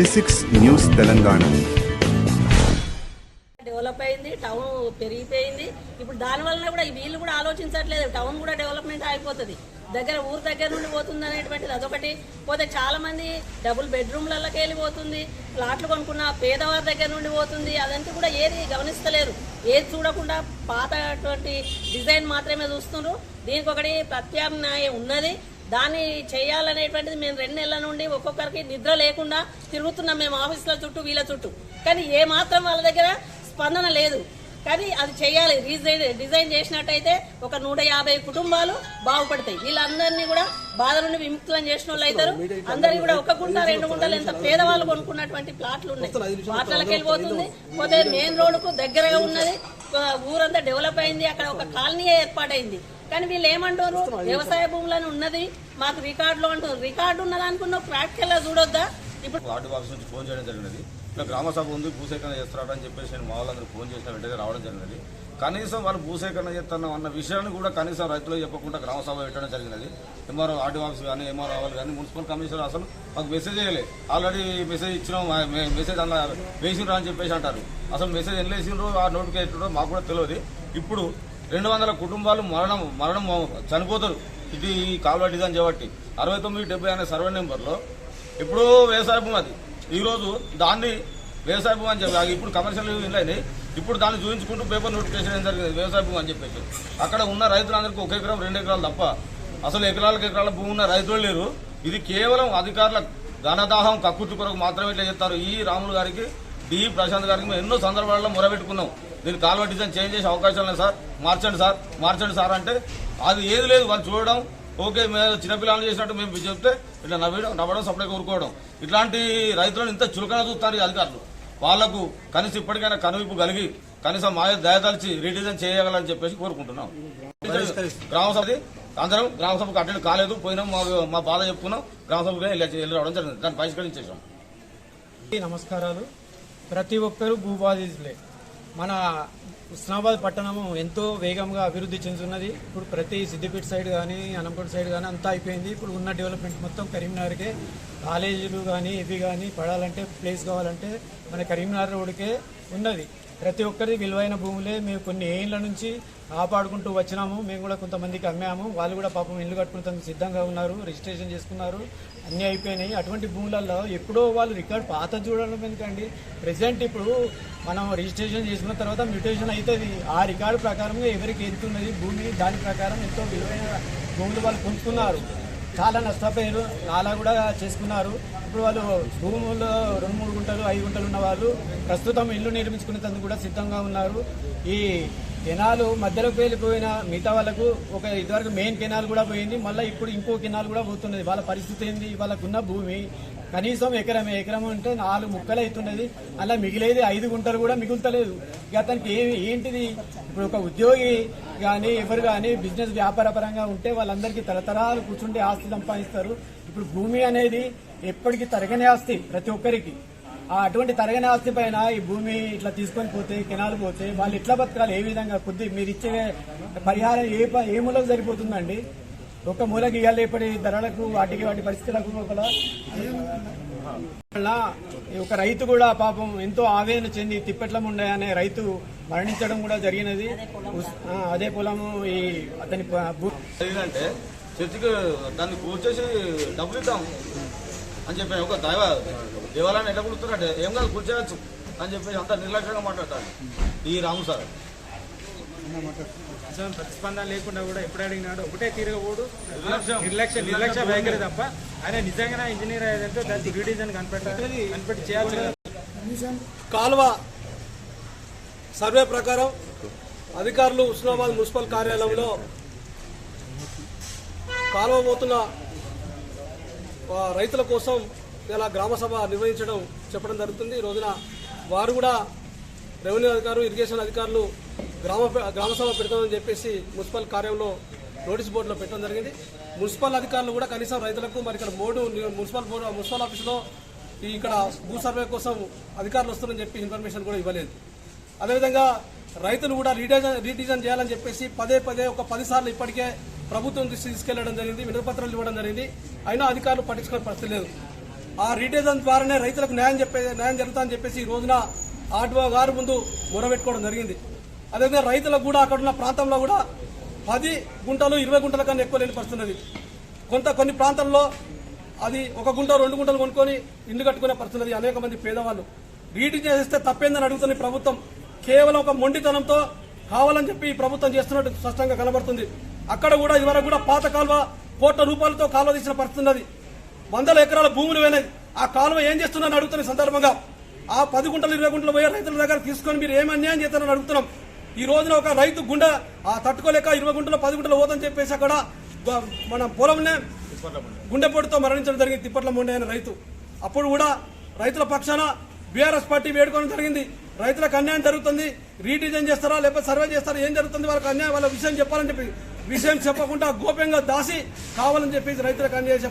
జెసిక్స్ news Telangana develop అయింది town పెరిగిపోయింది. ఇప్పుడు దాని వలన కూడా వీళ్ళు కూడా ఆలోచించట్లేదు. టౌన్ కూడా డెవలప్మెంట్ అయిపోతుంది. దగ్గర ఊరు దగ్గర నుండి పోతుంది అనేటువంటిది అదొకటి. పోతే చాలా మంది డబుల్ బెడ్రూమ్లలోకి వెళ్ళిపోతుంది ప్లాట్లు కొనుక్కున్న పేదవారి దగ్గర నుండి పోతుంది. అదంతా కూడా ఏది గమనిస్తలేరు. ఏది చూడకుండా పాతటువంటి డిజైన్ మాత్రమే చూస్తున్నారు. దీనికి ఒకటి ప్రత్యామ్నాయం ఉన్నది. దాన్ని చేయాలనేటువంటిది మేము రెండు నెలల నుండి ఒక్కొక్కరికి నిద్ర లేకుండా తిరుగుతున్నాం మేము ఆఫీసుల చుట్టూ వీళ్ళ చుట్టూ. కానీ ఏ మాత్రం వాళ్ళ దగ్గర స్పందన లేదు. కానీ అది చేయాలి. డిజైన్ డిజైన్ చేసినట్టయితే ఒక నూట యాభై కుటుంబాలు బాగుపడతాయి. వీళ్ళందరినీ కూడా బాధ నుండి విముక్తులను చేసిన వాళ్ళు అవుతారు అందరికి కూడా ఒక గుంట రెండు గుంటలు ఎంత పేదవాళ్ళు కొనుక్కున్నటువంటి ప్లాట్లు ఉన్నాయి. ప్లాట్లకి వెళ్ళిపోతుంది పోతే మెయిన్ రోడ్డుకు దగ్గరగా ఉన్నది ఊరంతా డెవలప్ అయింది. అక్కడ ఒక కాలనీ ఏర్పాటైంది. కానీ వీళ్ళు ఏమంటారు? వ్యవసాయ భూములను ఉన్నది. మాకు రికార్డులో అంటారు. రికార్డు ఉన్నది అనుకున్న ప్రాక్టికల్గా చూడొద్దా? ఇప్పుడు వార్డు ఆఫీస్ నుంచి ఫోన్ చేయడం జరిగినది. ఇట్లా గ్రామ సభ ఉంది భూసేకరణ చేస్తున్నాడు అని చెప్పేసి నేను మా వాళ్ళందరూ ఫోన్ చేసిన వెంటనే రావడం జరిగినది. కనీసం వాళ్ళు భూసేకరణ చేస్తున్నాం అన్న విషయాన్ని కూడా కనీసం రైతులకు చెప్పకుండా గ్రామ సభ పెట్టడం జరిగినది. ఎంఆర్ఓ ఆర్డీ ఆఫీస్ కానీ ఎంఆర్ఓ వాళ్ళు కానీ మున్సిపల్ కమిషనర్ అసలు మాకు మెసేజ్ చేయలేదు ఆల్రెడీ మెసేజ్ ఇచ్చినాం మెసేజ్ అన్న వేసిండ్రు అని చెప్పేసి అంటారు. అసలు మెసేజ్ ఎన్ని వేసిండ్రు ఆ నోటిఫికేషన్ మాకు కూడా తెలియదు. ఇప్పుడు రెండు వందల కుటుంబాలు మరణం మరణం చనిపోతారు. ఇది కాలువ డిజైన్ చేపట్టి. అరవై తొమ్మిది డెబ్బై అనే సర్వే నెంబర్లో ఎప్పుడో వ్యవసాయ భూమి అది. ఈరోజు దాన్ని వ్యవసాయ భూమి అని చెప్పి ఇప్పుడు కమర్షియల్ ఇల్లు ఇప్పుడు దాన్ని చూపించుకుంటూ పేపర్ నోటిఫికేషన్ ఏం జరిగింది? వ్యవసాయ భూమి అని చెప్పేసి. అక్కడ ఉన్న రైతులందరికీ ఒక ఎకరం రెండు ఎకరాలు తప్ప అసలు ఎకరాలకు ఎకరాల భూమి ఉన్న రైతులు లేరు. ఇది కేవలం అధికారుల ధనదాహం కక్కుర్తి కొరకు మాత్రమే ఇట్లా చేస్తారు ఈ రాములు గారికి డి ప్రశాంత్ గారికి మేము ఎన్నో సందర్భాల్లో మొరబెట్టుకున్నాం. దీన్ని కాల్వ డిజైన్ చేంజ్ చేసే అవకాశం లేదు సార్. మార్చండి సార్. మార్చండి సార్ అంటే అది ఏది లేదు. వాళ్ళు చూడడం ఓకే మేము చిన్నపిల్లలు చేసినట్టు మేము చెప్తే ఇట్లా నవ్వడం నవ్వడం సప్లై కోరుకోవడం. ఇట్లాంటి రైతులను ఇంత చులకన చూస్తారు అధికారులు. వాళ్ళకు కనీసం ఇప్పటికైనా కనువిప్పు కలిగి కనీసం మాయ దయదలిచి రీడిజైన్ చేయగలని చెప్పేసి కోరుకుంటున్నాం. గ్రామసభది అందరం గ్రామసభకు అటెండ్ కాలేదు పోయినాం మా బాధ చెప్పుకున్నాం గ్రామసభకు వెళ్ళి వెళ్ళి రావడం జరిగింది. దాన్ని పరిష్కరించేసాం నమస్కారాలు. ప్రతి ఒక్కరూ భూబాధితులే మన ఉస్నాబాద్ పట్టణము ఎంతో వేగంగా అభివృద్ధి చెందుతున్నది. ఇప్పుడు ప్రతి సిద్దిపేట సైడ్ కానీ అనంపేట సైడ్ కానీ అంతా అయిపోయింది. ఇప్పుడు ఉన్న డెవలప్మెంట్ మొత్తం కరీంనగర్కే. కాలేజీలు కానీ ఇవి కానీ పడాలంటే ప్లేస్ కావాలంటే మన కరీంనగర్ రోడ్కే ఉన్నది. ప్రతి ఒక్కరి విలువైన భూములే మేము కొన్ని ఏళ్ళ నుంచి కాపాడుకుంటూ వచ్చినాము. మేము కూడా కొంతమందికి అమ్మాము. వాళ్ళు కూడా పాపం ఇల్లు కట్టుకునేందుకు సిద్ధంగా ఉన్నారు రిజిస్ట్రేషన్ చేసుకున్నారు. అన్నీ అయిపోయినాయి. అటువంటి భూములలో ఎప్పుడో వాళ్ళు రికార్డ్ పాత చూడడం ఎందుకండి? ప్రజెంట్ ఇప్పుడు మనం రిజిస్ట్రేషన్ చేసుకున్న తర్వాత మ్యూటేషన్ అవుతుంది. ఆ రికార్డు ప్రకారంగా ఎవరికి ఎంత ఉన్నది? భూమి దాని ప్రకారం ఎంతో విలువైన భూములు వాళ్ళు పొందుతున్నారు చాలా నష్టపోయారు. నాలా కూడా చేసుకున్నారు. ఇప్పుడు వాళ్ళు భూముల్లో రెండు మూడు గుంటలు ఐదు గుంటలు ఉన్న వాళ్ళు ప్రస్తుతం ఇల్లు నిర్మించుకునేందుకు కూడా సిద్ధంగా ఉన్నారు. ఈ కెనాలు మధ్యలోకి వెళ్ళిపోయిన మిగతా వాళ్ళకు ఒక ఇదివరకు మెయిన్ కెనాల్ కూడా పోయింది మళ్ళీ ఇప్పుడు ఇంకో కెనాల్ కూడా పోతున్నది. వాళ్ళ పరిస్థితి ఏంది? వాళ్ళకున్న భూమి కనీసం ఎకరం ఎకరం అంటే నాలుగు ముక్కలు అవుతున్నది. అలా మిగిలేది ఐదు గుంటలు కూడా మిగులుతలేదు. ఇక అతనికి ఏమి ఏంటిది? ఇప్పుడు ఒక ఉద్యోగి కానీ ఎవరు కానీ బిజినెస్ వ్యాపార పరంగా ఉంటే వాళ్ళందరికీ తరతరాలు కూర్చుంటే ఆస్తి సంపాదిస్తారు. ఇప్పుడు భూమి అనేది ఎప్పటికీ తరగని ఆస్తి ప్రతి ఒక్కరికి. అటువంటి తరగని ఆస్తి పైన ఈ భూమి ఇట్లా తీసుకొని పోతే కెనాలు పోతే వాళ్ళు ఎట్లా బతకాలి? ఏ విధంగా? కొద్ది మీరు ఇచ్చే పరిహారం ఏ ప- ఏ మూలకు సరిపోతుందండి? ఒక మూలకి ఇవ్వాలి ఇప్పటి ధరలకు వాటికి వాటి పరిస్థితులకు ఒక రైతు కూడా పాపం ఎంతో ఆవేదన చెంది తిప్పెట్లం ఉండే అనే రైతు మరణించడం కూడా జరిగినది. అదే పొలము ఈ అతని ప- భూ ఏంటంటే చర్చికి దాన్ని కూర్చేసి డబ్బులు ఇద్దాం అని చెప్పి ఒక దైవ దేవాలయాన్ని ఎట్లా కూర్చున్నారంటే ఏం కాదు కూర్చోవచ్చు అని చెప్పేసి అంత నిర్లక్ష్యంగా మాట్లాడతాడు ఈ రాము సార్. అసలు ప్రతిస్పందన లేకుండా కూడా ఎప్పుడు అడిగినాడు ఒకటే తిరగబోడు నిర్లక్ష్యం. నిర్లక్ష్య నిర్లక్ష్య వైఖరి తప్ప ఆయన నిజంగా ఇంజనీర్ అయ్యేదంటే దానికి రీడిజన్ కనిపెట్టాలి. కనిపెట్టి చేయాల్సి కాలువ సర్వే ప్రకారం అధికారులు ఉస్మానాబాద్ మున్సిపల్ కార్యాలయంలో కాలువ పోతున్న రైతుల కోసం ఇలా గ్రామ సభ నిర్వహించడం చెప్పడం జరుగుతుంది. ఈ రోజున వారు కూడా రెవెన్యూ అధికారులు ఇరిగేషన్ అధికారులు గ్రామ గ్రామ సభ పెడతామని చెప్పేసి మున్సిపల్ కార్యంలో నోటీస్ బోర్డులో పెట్టడం జరిగింది. మున్సిపల్ అధికారులు కూడా కనీసం రైతులకు మరి ఇక్కడ బోర్డు మున్సిపల్ బోర్డు మున్సిపల్ ఆఫీసులో ఈ ఇక్కడ భూ సర్వే కోసం అధికారులు వస్తున్నారని చెప్పి ఇన్ఫర్మేషన్ కూడా ఇవ్వలేదు. అదేవిధంగా రైతులు కూడా రీడిజైన్ రీడిజైన్ చేయాలని చెప్పేసి పదే పదే ఒక పది సార్లు ఇప్పటికే ప్రభుత్వం దృష్టి తీసుకెళ్ళడం జరిగింది వినతిపత్రాలు ఇవ్వడం జరిగింది. అయినా అధికారులు పట్టించుకునే పరిస్థితి లేదు. ఆ రిటైజన్ ద్వారానే రైతులకు న్యాయం చెప్పే న్యాయం జరుగుతుందని చెప్పేసి ఈ రోజున ఆర్డీఓ గారు ముందు మొరబెట్టుకోవడం జరిగింది. అదేవిధంగా రైతులకు కూడా అక్కడ ఉన్న ప్రాంతంలో కూడా పది గుంటలు ఇరవై గుంటల కన్నా ఎక్కువ లేని పరిస్థితి కొంత కొన్ని ప్రాంతాల్లో అది ఒక గుంట రెండు గుంటలు కొనుక్కొని ఇల్లు కట్టుకునే పరిస్థితి అనేక మంది పేదవాళ్ళు. వీటి చేస్తే తప్పేందని అడుగుతుంది ప్రభుత్వం కేవలం ఒక మొండితనంతో కావాలని చెప్పి ఈ ప్రభుత్వం చేస్తున్నట్టు స్పష్టంగా కనబడుతుంది. అక్కడ కూడా ఇవరకు కూడా పాత కాలువ కోట్ల రూపాయలతో కాలువ తీసిన పరిస్థితి ఉన్నది. వందల ఎకరాల భూములు పోయినాయి. ఆ కాలువ ఏం చేస్తున్నారని అడుగుతున్న సందర్భంగా ఆ పది గుంటలు ఇరవై గుంటలు పోయే రైతుల దగ్గర తీసుకొని మీరు ఏం అన్యాయం చేస్తారని అడుగుతున్నాం. ఈ రోజున ఒక రైతు గుండె ఆ తట్టుకోలేక ఇరవై గుంటలు పది గుంటలు పోదని చెప్పేసి అక్కడ మన పొలంనే గుండెపోటుతో మరణించడం జరిగింది తిప్పట్ల మొండే అనే రైతు. అప్పుడు కూడా రైతుల పక్షాన బీఆర్ఎస్ పార్టీ వేడుకోవడం జరిగింది. రైతులకు అన్యాయం జరుగుతుంది. రీడిజైన్ చేస్తారా లేకపోతే సర్వే చేస్తారా ఏం జరుగుతుంది వాళ్ళకి అన్యాయం వాళ్ళ విషయం చెప్పాలని చెప్పి విషయం చెప్పకుండా గోప్యంగా దాసి కావాలని చెప్పేసి రైతులకు అందజేసే